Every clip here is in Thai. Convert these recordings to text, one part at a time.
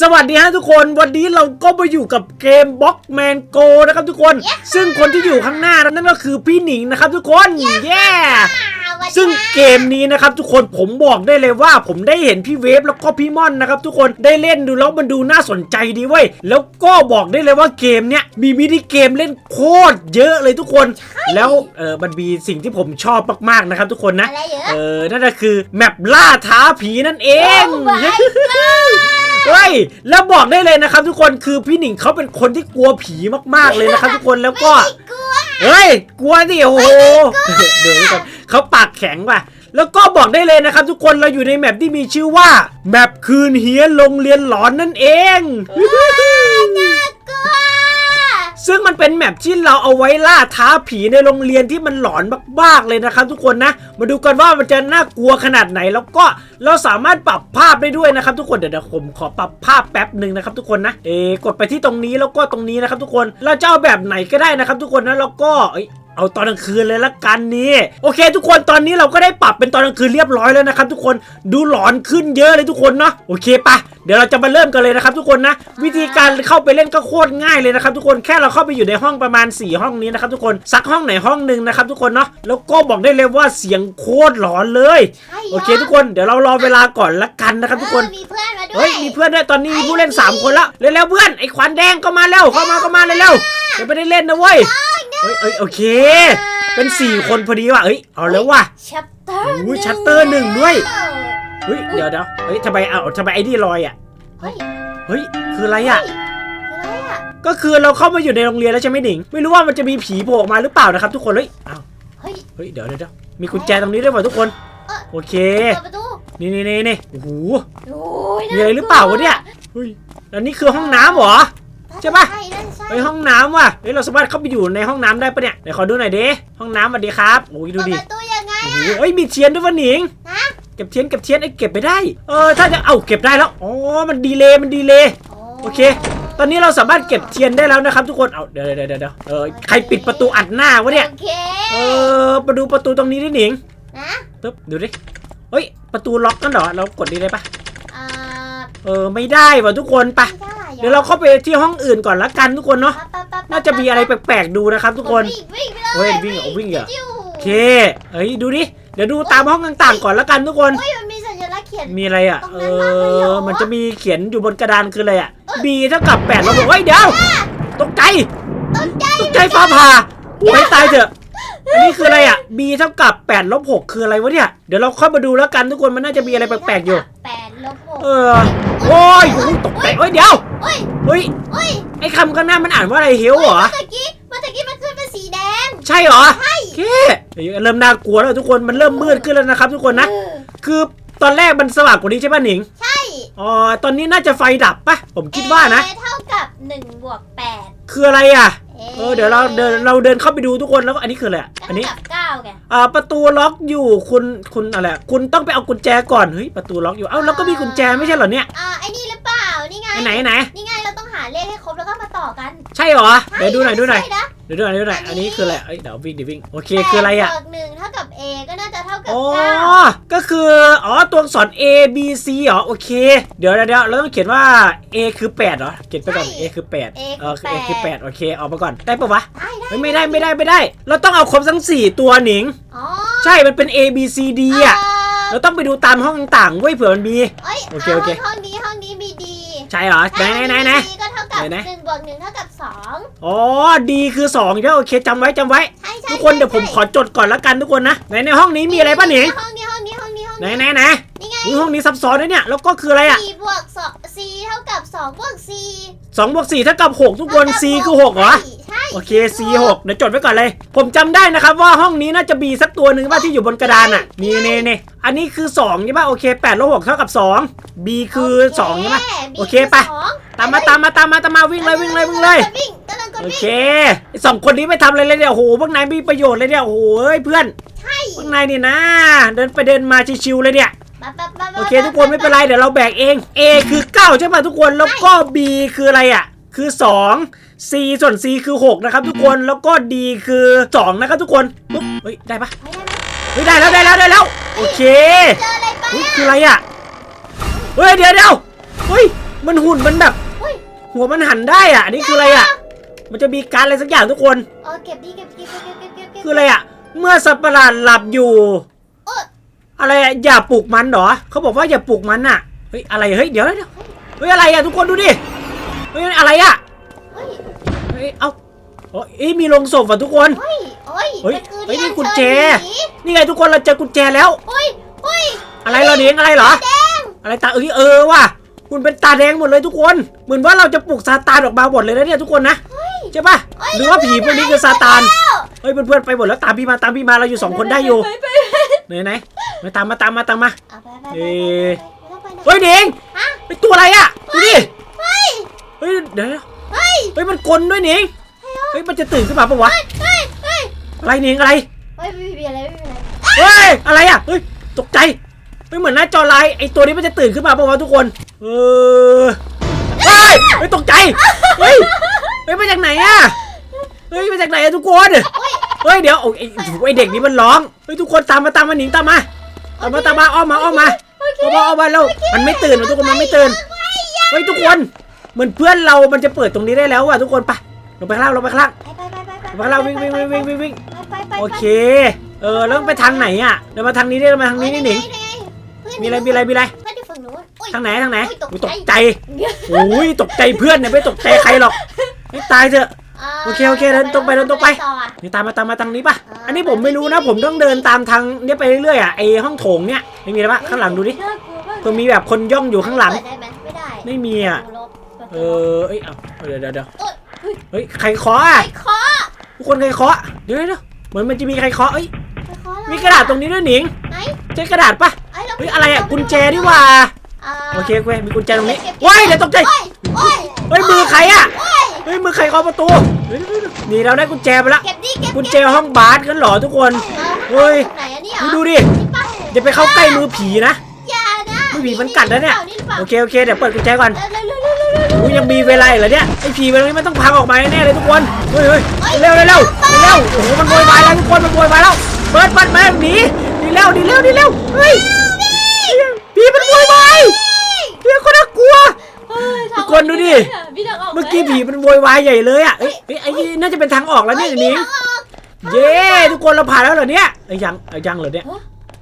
สวัสดีฮะทุกคน วันนี้เราก็มาอยู่กับเกม b ล็อกแมนโกนะครับทุกคน ซึ่งคนที่อยู่ข้างหน้านั่นก็คือพี่หนิงนะครับทุกคนเย้ซึ่งเกมนี้นะครับทุกคนผมบอกได้เลยว่า ผมได้เห็นพี่เวฟแล้วก็พี่ม่อนนะครับทุกคนได้เล่นดูแล้วมันดูน่าสนใจดีเว้ยแล้วก็บอกได้เลยว่าเกมเนี้ยมีมินิเกมเล่นโคตรเยอะเลยทุกคน แล้วเออมันมีสิ่งที่ผมชอบมากๆนะครับทุกคนนะอะไรเหรอเออนั่นก็คือแมปล่าท้าผีนั่นเอง Oh my god เฮ้ยแล้วบอกได้เลยนะครับ ทุกคนคือพี่หนิงเขาเป็นคนที่กลัวผีมากๆเลยนะครับ ทุกคนแล้วก็กลัวเฮ้ยกลัวดิโอ้โหเดี๋ยวก่อนเขาปากแข็งว่ะแล้วก็บอกได้เลยนะครับ ทุกคนเราอยู่ในแมปที่มีชื่อว่าแมปคืนเฮียนโรงเรียนหลอนนั่นเองน่ากลัว ซึ่งมันเป็นแมปที่เราเอาไว้ล่าท้าผีในโรงเรียนที่มันหลอนมากๆเลยนะครับทุกคนนะ มาดูกันว่ามันจะน่ากลัวขนาดไหน แล้วก็เราสามารถปรับภาพได้ด้วยนะครับทุกคนเดี๋ยวเดี๋ยวผมขอปรับภาพแป๊บหนึ่งนะครับทุกคนนะเอ๊กดไปที่ตรงนี้แล้วก็ตรงนี้นะครับทุกคนเราจะเอาแบบไหนก็ได้นะครับทุกคนนะแล้วก็เอ้ย เอาตอนกลางคืนเลยละกันนี่โอเค ทุกคนตอนนี้เราก็ได้ปรับเป็นตอนกลางคืนเรียบร้อยแล้วนะครับ ทุกคนดูหลอนขึ้นเยอะเลยทุกคนเนาะโอเคปะเดี๋ยวเราจะมาเริ่มกันเลยนะครับทุกคนนะวิธีการเข้าไปเล่นก็โคตรง่ายเลยนะครับทุกคนแค่เราเข้าไปอยู่ในห้องประมาณ 4 ห้องนี้นะครับทุกคนสักห้องไหนห้องหนึ่งนะครับทุกคนเนาะแล้วก็บอกได้เลยว่าเสียงโคตรหลอนเลยใช่หรโอเค ทุกคนเดี๋ยวเรารอเวลาก่อนละกันนะครับทุกคนเออมีเพื่อนมาด้วย เฮ้ยมีเพื่อนด้วยตอนนี้มีผู้เล่น 3 คนแล้วเร็วๆเพื่อนไอ้ขวัญแดงก็มาแล้วเข้ามาก็มาเร็วๆเดี๋ยวไม่ได้เล่นนะเว้ยเฮ้ยเอ้ยโอเค เป็น 4 คนพอดีว่ะเอ้ยเอาแล้วว่ะชัปเตอร์โอ้ย chapter หนึ่งด้วยเฮ้ยเดี๋ยวเดี๋ยวเฮ้ยทำไมเอาทำไมไอ้นี่ลอยอะเฮ้ยเฮ้ยคืออะไรอะเฮ้ยอะไรอะก็คือเราเข้ามาอยู่ในโรงเรียนแล้วใช่ไหมหนิง ไม่รู้ว่ามันจะมีผีโผล่ออกมาหรือเปล่านะครับทุกคนเฮ้ยอ้าวเฮ้ยเฮ้ยเดี๋ยวเดี๋ยวเดี๋ยวมีกุญแจตรงนี้ด้วยว่ะทุกคนเอ้ยโอเคเปิดประตู นี่นี่นี่นี่โอ้โหโอ้ยมีอะไรหรือเปล่าวะเนี่ยเฮ้ยแล้วนี่คือห้องน้ำเหรอ ใช่ปะ ใช่น่าจะใช่เฮ้ยห้องน้ำว่ะเฮ้ยเราสามารถเข้าไปอยู่ในห้องน้ำได้ปะเนี่ยไหนขอดูหน่อยดิห้องน้ำสวัสดีครับโอ้ยดูเปิดดิประตูยังไงโอ้โหเอ้ยมีเทียนด้วยวะหนิงนะเก็บเทียนเก็บเทียนไอ้ยเก็บไปได้เออถ้าจะเอาเก็บได้แล้วอ๋อมันดีเลยมันดีเลยโอเค ตอนนี้เราสามารถเก็บเทียนได้แล้วนะครับทุกคน เอาเดี๋ยวเดี๋ยวเดี๋ยวเดี๋ยวเออใครปิดประตูอัดหน้าวะเนี่ย โอเคเออมาดูประตูตรงนี้ดิหนิงนะปึ๊บดูดิ เฮ้ย ประตูล็อกกันเหรอ เรากดดีเลยปะอ่าเออ ไม่ได้ว่ะทุกคนไปะไม่ได้หอเดี๋ยวเราเข้าไปที่ห้องอื่นก่อนละกันทุกคนเนาะ ปั๊บปั๊บปั๊บน่าจะมีอะไรแปลกๆดูนะครับ ทุกคน วิ่งวิ่งไปเลยเฮ้ยวิ่งเหรอวิ่งเหรอ จิ้วโอเค เฮ้ยดูดิ เดี๋ยวดูตามห้องต่างๆก่อนละกันทุกคน เฮ้ยมันมีสัญลักษณ์เขียน มีอะไรอะตรงเอนั้นมากเลยเหรออ มันจะมีเขียนอยู่บนกระดานคืออะไรอะ B เท่ากับ8แล้วบอกเฮ้ยเดี๋ยวตกใจตกใจ ตกใจฟ้าผ่าไปตายเถอะอั นนี้คืออะไรอะ B เท่ากับ8ลบ6คืออะไรวะเนี่ย เดี๋ยวเราค่อยมาดูแล้วกันทุกคนมันน่าจะมีอะไรแปลกๆอยู่ แปดลบหกเออ โอ้ยโอ้ยตกใจเฮ้ยเดี๋ยวเฮ้ยเฮ้ยเฮ้ยไอ้คำข้างหน้ามันอ่านว่าอะไรเฮลเหรอ เมื่อกี้เมื่อกี้มันขึ้นเป็นสีแดงใช่เหรอ ใช่เเริ่มน่ากลัวแล้วทุกคนมันเริ่มมืดขึ้นแล้วนะครับ ทุกคนนะ เออคือตอนแรกมันสว่างกว่านี้ใช่ป่ะหนิง ใช่อ๋อ ตอนนี้น่าจะไฟดับป่ะผมคิดว่านะ A เท่ากับ1บวก8คืออะไรอะ เออเดี๋ยวเราเดินเราเดินเข้าไปดูทุกคนแล้วก็อันนี้คืออะไรอะอันนี้เท่ากับ9ไงอ่าประตูล็อกอยู่คุณคุณอะไรอะคุณต้องไปเอากุญแจก่อนเฮ้ยประตูล็อกอยู่เอ้าแล้วก็มีกุญแจไม่ใช่เหรอเนี่ยอ่าไอ้นี่หรือเปล่านี่ไงไหนไหนนี่ไงเราต้องหาเลขให้ครบแล้วก็มาต่อกันใช่เหรอเดี๋ยวดูหน่อยดูหน่อยใช่นะเดี๋ยวดูหน่อยดูหน่อยอันนี้คืออะไรเอ้ยเดี๋ยววิ่งดิวิ่งโอเคคืออะไรอะแปดบวกหนึ่งเท่ากับ A ก็ น่าจะเท่ากับอ๋อ9ก็คือ อ๋อ ตัวอักษร A B C เหรอ โอเคเดี๋ยวเดี๋ยวเดี๋ยวเราต้องเขียนว่า A คือ8เหรอ เขียนไปก่อน A คือ 8 A เออ คือ A คือ8 8โอเค ออกมาก่อน ได้ปะวะ ได้ได้เฮ้ยไม่ได้ ไม่ได้ ไม่ได้ เราต้องเอาครบทั้งสี่ตัวหนิง อ๋อใช่ มันเป็น A B C D อะเราต้องไปดูตามห้องต่างๆเว้ยเผื่อมันมี เอ้ยโอเคโอเคาห้องนี้ห้องนี้มีดี ใช่เหรอไหนไหนไหนไหน ดีก็เท่ากับไหนไหนหนึ่งบวกหนึ่งเท่ากับสองอ๋อ D คือ2ใช่ไหมโอเคจำไว้จำไว้ ใช่ใช่ทุกคนเดี๋ยวผมขอจดก่อนละกันทุกคนนะไหนในห้องนี้มีอะไรป่ะหนิงห้องนี้ห้องนี้ห้องนี้ห้องไหนนี้ไหนไหนนี่ไง อุ๊ยห้องนี้ซับซ้อนด้วยเนี่ยแล้วก็คืออะไรอะสี่บวกสอง C เท่ากับสองบวก C 2บวก4เท่ากับ6ทุกคน C คือ6เหรอ ใช่โอเค C 6 เดี๋ยวจดไว้ก่อนเลย ผมจำได้นะครับว่าห้องนี้น่าจะ B สักตัวหนึ่งป่ะที่อยู่บนกระดานอะ นี่นี่นี่อันนี้คือ2ใช่ป่ะโอเค8ลบ6เท่ากับ 2 B คือ2ใช่ป่ะ B โอเคคือไป สองตามมาตามมาตามมาตามมาวิ่งเลยวิ่งเลยวิ่งเลย กำงวิ่งกำลังกดโอวิ่งเคไอ้สองคนนี้ไม่ทำอะไรเลยเนี่ยโอ้โหพวกนายมีประโยชน์เลยเนี่ยโอ้โหเฮ้ยเพื่อนใช่พวกนายนี่นะ เดินไปเดินมาชิวๆเลยเนี่ยปั๊บปั๊บปั๊บ โอเคทุกคนไม่เป็นไรเดี๋ยวเราแบกเอง A คือ 9 ใช่ป่ะทุกคนแล้วก็ B คืออะไรอะ คือ 2 C ส่วน C คือ 6 นะครับทุกคนแล้วก็ D คือ 2 นะครับทุกคนปุ๊บเฮ้ยได้ปะไม่ได้ไหมเฮ้ยได้แล้วได้แล้วได้แล้วโอเคเจออะไรปะเฮ้ยคืออะไรอะเฮ้ยเดี๋ยวเดี๋ยวเฮ้ยมันหุ่นมันแบบอุ้ยหัวมันหันได้อะอันนี่คืออะไรอะ มันจะมีการอะไรสักอย่างทุกคนเออเก็บดีเก็บดีเก็บเก็บเก็บเก็บเก็บคืออะไรอะเมื่อสัตว์ประหลาดหลับอยู่เออ อะไรอะอย่าปลุกมันเหรอเขาบอกว่าอย่าปลุกมันอะเฮ้ยอะไรเฮ้ยเดี๋ยวเดี๋ยวเฮ้ยอะไรอะทุกคนดูดิเฮ้ยอะไรอะเฮ้ยเฮ้ยเอ้าโอ้ยเอ้ยมีโรงศพอะทุกคนเฮ้ยเฮ้ยเฮ้ยมันคือเฮ้ยนี่ที่กุญอัญแจเชิญผีนี่ไงทุกคนเราเจอกุญแจแล้วเฮ้ยเฮ้ยอะไรเหราเนียงอะไรเหรออะไรตาเอ้ยเออว่ะคุณเป็นตาแดงหมดเลยทุกคน เหมือนว่าเราจะปลุกซาตานออกมาหมดเลยนะเนี่ยทุกคนนะใช่ปะหรือว่าผีพวกนี้คือซาตานเฮ้ยเพื่อนๆไปหมดแล้วตามพี่มาตามพี่มาเราอยู่สองคนได้อยู่ไปไปไหนไหน มาตามมาตามมาตามมา เอาไปไปไปเอ๊ะไปไปไปเฮ้ยเด้งฮะไอตัวอะไรอะดูดิเฮ้ยเฮ้ยเดี๋ยวเฮ้ยเฮ้ยมันกลนด้วยเด้งเฮ้ยมันจะตื่นขึ้นมาปะวะเฮ้ยเฮ้ยอะไรเด้งอะไรเฮ้ยไม่มีอะไรไม่มีอะไรเฮ้ยอะไรอะเฮ้ยตกใจเฮ้ยเหมือนหน้าจอไลน์ไอตัวนี้มันจะตื่นขึ้นมาปะวะทุกคนเออเฮ้ยเฮ้ยตกใจเฮ้ยเฮ้ยมาจากไหนอะเฮ้ยมาจากไหนอะทุกคนเฮ้ยเฮ้ยเดี๋ยวโอ้ยไอ้ไอเด็กนี่มันร้องเฮ้ยทุกคนตามมาตามมาหนิงตามมา ตามมาตามมาอ้อมมาอ้อมมาโอเคอ้อมมาอ้อมมาแล้วมันไม่ตื่นว่ะทุกคนมันไม่ตื่นเฮ้ยทุกคนเหมือนเพื่อนเรา มันจะเปิดตรงนี้ได้แล้วว่ะทุกคนไปลงไปข้างล่างลงไปข้างล่างไปไปไปไปลงไปข้างล่างวิ่งวิ่งวิ่งวิ่งวิ่งวิ่งไปไปไปโอเค เออแล้วไปทางไหนอะเดี๋ยวมาทางนี้ได้มาทางนี้นี่หนิงมีอะไรมีอะไรมีอะไรเพื่อนอยู่ฝั่งนู้นโอ้ยทางไหนทางไหนโอ้ยตกอุ๊ยใจตกใจโอ้ยตกใจเพื่อนเนี่ยไม่ตกใจใครหรอกไม่ตายเถอะ โอเคโอเคเดินตรงไปเดินตรงไปต่ออะ นี่ตามมาตามมาทางนี้ปะอ่าอันนี้ผมไม่รู้นะ ผมต้องเดินตามทางเนี้ยไปเรื่อยๆอะไอห้องโถงเนี่ยไม่มีอะไรปะข้างหลังดูดิน่ากลัวมากเพื่อมีแบบคนย่องอยู่ข้างหลัง เปิดได้ไหมไม่ได้ไม่มีอะ ดูลบปิดเออเอ้ยเอาเดี๋ยวเดี๋ยวเดี๋ยวโอ๊ยเฮ้ยเฮ้ยใครเคาะอะใครเคาะทุกคนใครเคาะเดี๋ยวเดี๋ยวเดี๋ยวเหมือนมันจะมีใครเคาะเอ้ยใครเคาะอไมีกระดาษตรงนี้ด้วยหนิงไหนใช่กระดาษปะไอ้เราเฮ้ยอะไรอะกุญแจดีกว่าาโอเคโอเคมีกุญแจตรงนี้เก็บเก็บว้ายเดี๋ยวตกใจโอ้ยโอ้ยเฮ้ยมือใครอะ โอ้ย เฮ้ยมือใครเคาะประตูเฮ้ยเดี๋ยวเดี๋ยวนี่เราได้กุญแจไปละเก็บดิเก็บกุญแจห้องบาสกันเหรอทุกคน เฮ้เฮ้ยยไหนอันนี้เหรอดูดินี่ปะอย่าไปเข้าใกล้มือผีนะ อย่านะมือผีมันกัดนะเนี่ยนี่หรือเปล่าโอเคโอเคเดี๋ยวเปิดกุญแจก่อนเร็วเร็วเร็วเร็วเร็วเร็วอุ้ยยังมีเวลาอีกเหรอเนี่ยไอ้ผีมันไม่ต้องพังออกมาแน่ๆเลยทุกคน เฮ้ยเฮ้ยเร็วเร็วเร็วเร็วโอ้โหมันโวยวายแล้วทุกคนมันโวยวายแล้วเปิดเปิดมาหนีหนีเร็วหนีเร็วหนีเร็วเฮ้ยผีมันโวยวายเฮ้ยคนน่ากลัว เฮ้ย ทุก คนดูดิ พี่ทางออกไหเมื่อกี้ผีมันโวยวายใหญ่เลยอะเอ้ยเอ้ยไอ้นี่น่าจะเป็นทางออกแล้วเนี่ยหนิงทางออกเย้ทุกคนเราผ่านแล้วเหรอเนี่ยเอ้ยยังเอ้ยยังเหรอเนี่ยฮะ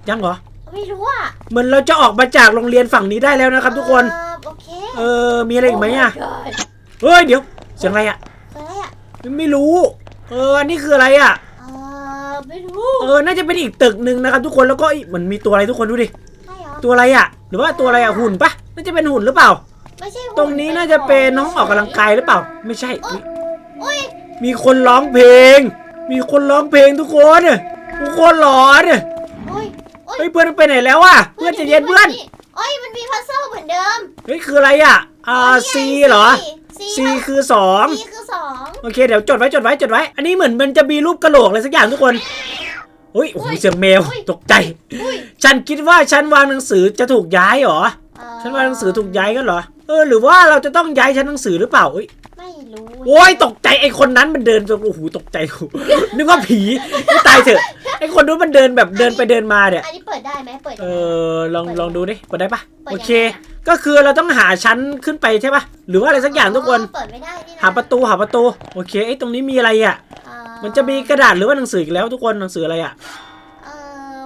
ยังเหรอ ไม่รู้อะเหมือนเราจะออกมาจากโรงเรียนฝั่งนี้ได้แล้วนะครับ ทุกคน เออโอเคเออ มีอะไรอีกไหมอะโ my god เฮ้ยเดี๋ยว เสียงอะไรอะอะไรอะไม่รู้ เอออันนี้คืออะไรอะ เออไม่รู้เออ น่าจะเป็นอีกตึกหนึ่งนะครับทุกคน แล้วก็อีกมันมีตัวอะไรทุกคนดูดิ ใช่เหรอตัวอะไรอะ หรือว่าตัวอะไรอะหุ่นปะน่าจะเป็นหุ่นหรือเปล่า ไม่ใช่หุ่ตรงนี้น่าจะเป็นห้องออกกำลังกายหรือเปล่า ไม่ใช่อุ๊ยอุ้ยมีคนร้องเพลง มีคนร้องเพลงทุกคนทุกคนหลอนอุ้ยอุ้ยเฮ้ยเพื่อนไปไหนแล้วอะเพื่อนใจะเย็นเพื่อนโอ้ยมันมีพัซเซิลเหมือนเดิมเฮ้ยคืออะไรอะอ่า C เหรอซี C คือสองซีคือสองโอเคเดี๋ยวจดไว้จดไว้จดไว้ อันนี้เหมือนมันจะมีรูปกระโหลกอะไรสักอย่างทุกคนเฮ้ยโอ้โหเสียงแมวตกใจอุ้ยฉันคิดว่าฉันวางหนังสือจะถูกย้ายเหรอเอ่อ ฉันวางหนังสือถูกย้ายกันเหรอ เออหรือว่าเราจะต้องย้ายชั้นหนังสือหรือเปล่าเอ้ยไม่รู้โอ้ยตกใจไอ้คนนั้นมันเดินจนโอ้โหตกใจนึกว่าผีไม่ตายเถอะไอ้คนนู้นมันเดินแบบเดินไปเดินมาเนี่ย อันนี้เปิดได้ไหมเปิดเอยังไงอลองลองดูดิเปิดได้ปะเปิดโอยังไงเคอะก็คือเราต้องหาชั้นขึ้นไปใช่ปะหรือว่าอะไรสักอย่างทุกคนเปิดไม่ได้นี่นะหาประตูหาประตูโอเคไอ้ตรงนี้มีอะไรอะเอ่อมันจะมีกระดาษหรือว่าหนังสืออีกแล้วทุกคนหนังสืออะไรอะเอ่อ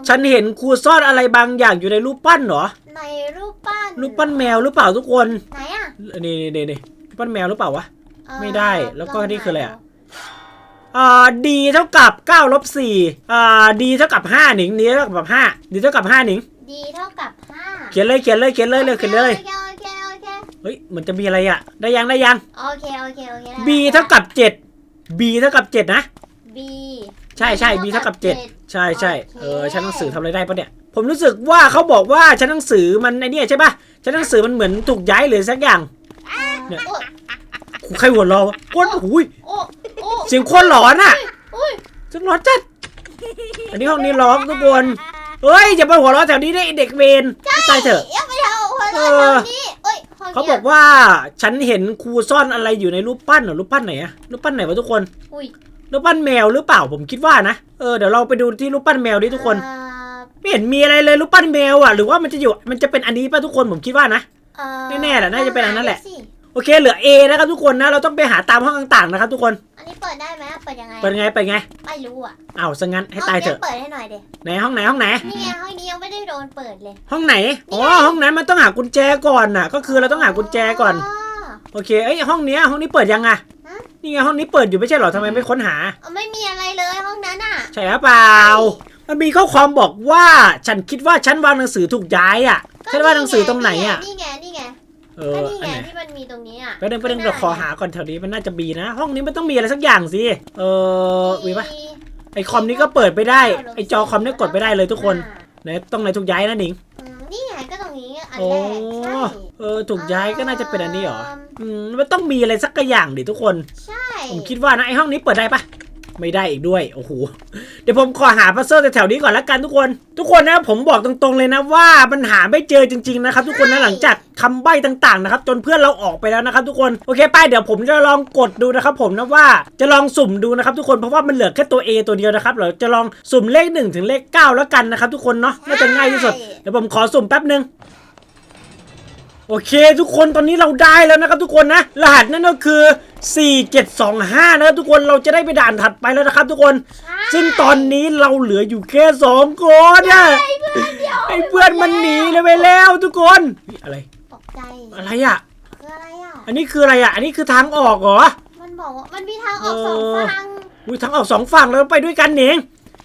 ฉันเห็นครูซ่อนอะไรบางอย่างอยู่ในรูปปั้นเหรอ ในรูปปั้นรูปปั้นแมวหรือเปล่าทุกคน ไหนอะนี่นี่นี่นี่รูปปั้นแมวหรือเปล่าวะ เอ่อไม่ได้แล้วก็งนี่คืออะไรอะหาอ่าดีเท่ากับ9ลบ4อ่าดีเท่ากับ5หนิงดีเท่ากับ5ดีเท่ากับ5หนิงดูดีเท่ากับห้าเขียนเลยเขียนเลยเขียนเลยเลยเขียนเลย โอเคโอเคโอเคเฮ้ยมันจะมีอะไรอะ ได้ยังได้ยัง โอเคโอเคโอเคได้ b เท่ากับ7 b เท่ากับ7นะ B ใช่ใช่ b เท่ากับเจ็ด7ใช่ใช่โอเคเออชั้นหนังสือทำอะไรได้ปะเนี่ย ผมรู้สึกว่าเขาบอกว่าชั้นหนังสือมันไอเนี่ยใช่ปะชั้นหนังสือมันเหมือนถูกย้ายหรือสักอย่าง เนี่ย โอ้ใครหัวเราะวะโคตรหุยโอ้โอ้เสียงโคตรหลอนอะอุ้ยเสียงหลอนจัด อันนี้ห้องนี้ล็อกทุกคนเฮ้ยอย่าไปหัวเราะแถวนี้ได้ไอ้เด็กเวรไม่ตายเถอะอย่าไปเอาหัวเอเราะอทางนี้เอ้ยห้งเขานี้บอกว่าฉันเห็นครูซ่อนอะไรอยู่ในรูปปั้นเหรอรูปปั้นไหนอะรูปปั้นไหนวะทุกคน อุ้ย รูปปั้นแมวหรือเปล่าผมคิดว่านะเออเดี๋ยวเราไปดูที่รูปปั้นแมวดิทุกคนอ่าไม่เห็นมีอะไรเลยรูปปั้นแมวอะหรือว่ามันจะอยู่มันจะเป็นอันนี้ป่ะทุกคนผมคิดว่านะ เอ่อแน่ๆแหละน่าจะเป็นอันนั้นแหละ สิโอเคเหลือ A นะครับทุกคนนะเราต้องไปหาตามห้องต่างๆนะครับทุกคนอันนี้เปิดได้ไหมเปิดยังไงเปิดไงเปิดไงไม่รู้อะอ้าวซะงั้นให้ตายเถอะห้งนี้เปิดให้หน่อยเด็ไหนห้องไหนห้องไหน นี่ไงห้องนี้ยังไม่ได้โดนเปิดเลยห้องไหนอ๋อห้องนั้นมันต้องหากุญแจก่อนน่ะ ก็คือเราต้องหากุญแจก่อน โอเคเอ้ยห้องเนี้ยห้องนี้เปิดยังอะฮะ นี่ไงห้องนี้เปิดอยู่ไม่ใช่เหรอทำไมไม่ค้นหา เอาไม่มีอะไรเลยห้องนั้นอะ ใช่หรือเปล่า มันมีข้อความบอกว่าฉันคิดว่าฉันวางหนังสือถูกย้ายอะฉันวางหนังสือตรงไหนอะนี่ไงนี่ไงเอก็อนี่อันไงไหนที่มันมีตรงนี้อะไปเดินไปเดินเดี๋ยวขอหาก่อนแถวนี้มันน่าจะมีนะ ห้องนี้มันต้องมีอะไรสักอย่างสิเออมีปะไอคอมนี้ก็เปิดไปได้ไอจอคอมเนี่ยกดไปได้เลยทุกคนอ่าไหนตรงไหนถูกย้ายนะหนิงอืมนี่ไงก็ตรงนี้ อันโอ้แรกใช่เออถูกย้ายก็น่าจะเป็นอันนี้เหรออืมมันต้องมีอะไรสักอย่างดิทุกคน ใช่ผมคิดว่านะไอห้องนี้เปิดได้ปะไม่ได้อีกด้วย โอ้โห เดี๋ยวผมขอหาพัซเซิลแถวๆนี้ก่อนละกันทุกคน ทุกคนนะผมบอกตรงๆเลยนะว่ามันหาไม่เจอจริงๆนะครับ ทุกคนนะหลังจากคำใบ้ต่างๆนะครับจนเพื่อนเราออกไปแล้วนะครับ ทุกคน โอเคป้ายเดี๋ยวผมจะลองกดดูนะครับผมนะว่าจะลองสุ่มดูนะครับทุกคนเพราะว่ามันเหลือแค่ตัว A ตัวเดียวนะครับเราจะลองสุ่มเลข1ถึงเลข9แล้วกันนะครับทุกคนเนาะน่าจะง่ายที่สุด เดี๋ยวผมขอสุ่มแป๊บหนึ่ง โอเค ทุกคนตอนนี้เราได้แล้วนะครับทุกคนนะ รหัสนั่นก็คือ 4725 นะครับทุกคนเราจะได้ไปด่านถัดไปแล้วนะครับทุกคนใช่ซึ่งตอนนี้เราเหลืออยู่แค่สองคนอะไอ้เพื่อนเดียวไอ้เพื่อนมันหนีเลยไปแล้วทุกคนเฮ้ยอะไรตกใจอะไรอะคืออะไรอะอันนี้คืออะไรอะอันนี้คือทางออกเหรอมันบอกว่ามันมีทางออกสองเออฝั่งอุ้ยทางออกสองฝั่งแล้วไปด้วยกันเอง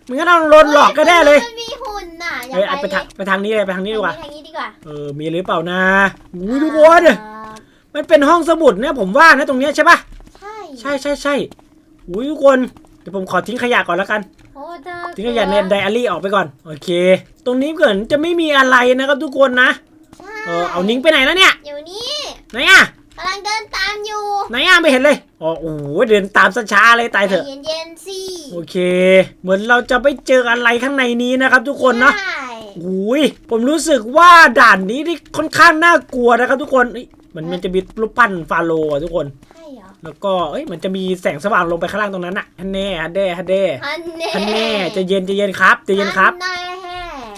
มันก็ต้องโดนหลอกก็ได้เลยมันมีหุ่นน่ะอย่าเฮ้ยไปเอาไปทางไปทางนี้เลยไปทางนี้ดีกว่าทางนี้ดีกว่าเออมีหรือเปล่านะอุ้ยทุกคนอ่ามันเป็นห้องสมุดเนี่ยผมว่านะตรงเนี้ยใช่ปะใช่ใช่ใช่ใช่อุ้ยทุกคนเดี๋ยวผมขอทิ้งขยะก่อนแล้วกันโอ้เธอทิ้งขยะในไดอารี่ออกไปก่อนโอเค ตรงนี้เกิดจะไม่มีอะไรนะครับทุกคนนะใช่เออเอานิ้งไปไหนแล้วเนี่ยอยู่นี่ไหนอะ กำลังเดินตามอยู่ไหนอะไม่เห็นเลยอ๋อโอ้โหเดินตามช้าๆเลยตายเถอะใจเย็นๆสิโอเค เหมือนเราจะไปเจออะไรข้างในนี้นะครับ ทุกคนเนาะใช่อุ้ยผมรู้สึกว่าด่านนี้นี่ค่อนข้างน่ากลัวนะครับ ทุกคนเอ้ยมันมันจะมีรูปปั้นฟาโรห์อะทุกคน ใช่เหรอแล้วก็เอ้ยมันจะมีแสงสว่างลงไปข้างล่างตรงนั้นอะฮันแน่ฮันเด้ฮันเด้อันแน่ฮันแน่ใจะเย็นใจะเย็นครับใจะเย็นครับ อันแน่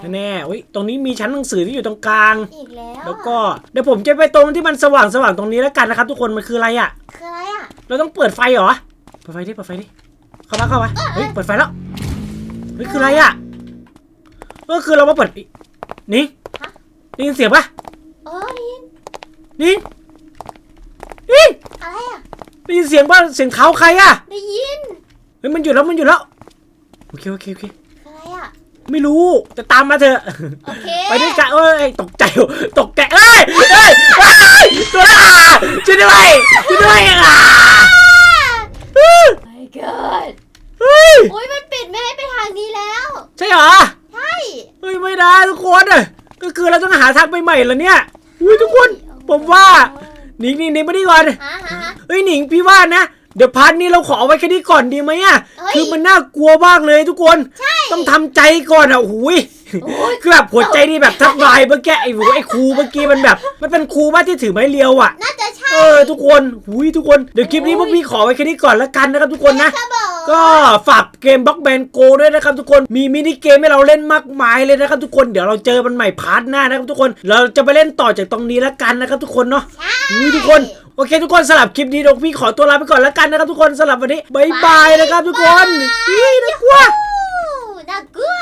ฮันแน่อุ้ยตรงนี้มีชั้นหนังสือที่อยู่ตรงกลาง อีกแล้วแล้วก็เดี๋ยวผมจะไปตรงที่มันสว่างสว่างตรงนี้แล้วกันนะครับ ทุกคนมันคืออะไรอะคืออะไรอะเราต้องเปิดไฟเหรอ เปิดไฟดิ เปิดไฟดิ เข้ามาเข้ามาเฮ้ย เปิดไฟแล้ว เฮ้ย คืออะไรอะก็คือเรามาเปิดอินี่ได้ยินเสียงปะเออได้ยินนี่นี่อะไรอะได้ยินเสียงป่ะเสียงเท้าใครอะได้ยิน เฮ้ย มันอยู่แล้ว มันอยู่แล้ว โอเค โอเค โอเคคืออะ ไรอะไม่รู้จะตามมาเถอะ โอเคไปด้วยกันเอ้ยตกใจตกใจเอ้ยเอ้ยเอ้ยตัวละช่วยด้วยช่วยด้วยอะ my god เฮ้ยโอ้ยมันปิดไม่ให้ไปทางนี้แล้ว ใช่เหรอใช่เฮ้ยไม่ได้ทุกคนอะก็คือเราต้องหาทางใหม่ๆแล้วเนี่ยอุ้ยทุกคนผมว่าหนิงหนิงหนิงมานี่ก่อนฮะฮะฮะ เฮ้ยหนิงพี่ว่านะ เดี๋ยวพาร์ทนี้เราขอเอาไว้แค่นี้ก่อนดีไหมอะเฮ้ยคือมันน่ากลัวมากเลยทุกคนใช่ต้องทำใจก่อนอะโอ้โหุยโอ้ย คือแบบหัวใจนี่แบบทักลายเมื่อกี้ไอ้หัวไอ้ครูเมื่อกี้มันแบบ มันเป็นครูบ้านที่ถือไม้เรียวอะ น่าจะใช่เออทุกคนหุยทุกคน เดี๋ยวคลิปนี้พวกพี่ขอไว้แค่นี้ก่อนละกันนะครับทุกคนนะครับผม ก็ฝากเกมบล็อกแบนโกด้วยนะครับทุกคนมีมินิเกมให้เราเล่นมากมายเลยนะครับทุกคนเดี๋ยวเราเจอมันใหม่พาร์ทหน้านะครับทุกคนเราจะไปเล่นต่อจากตรงนี้ละกันนะครับทุกคนเนาะใช่อุ้ยทุกคนโอเค ทุกคนสลับคลิปนี้เดยวพี่ขอตัวลาไปก่อนละกันนะครับทุกคนสลับวันนี้บายบายนะครับทุกคนบ๊ายบายนี่น่ากลัวอู้น่ากลัว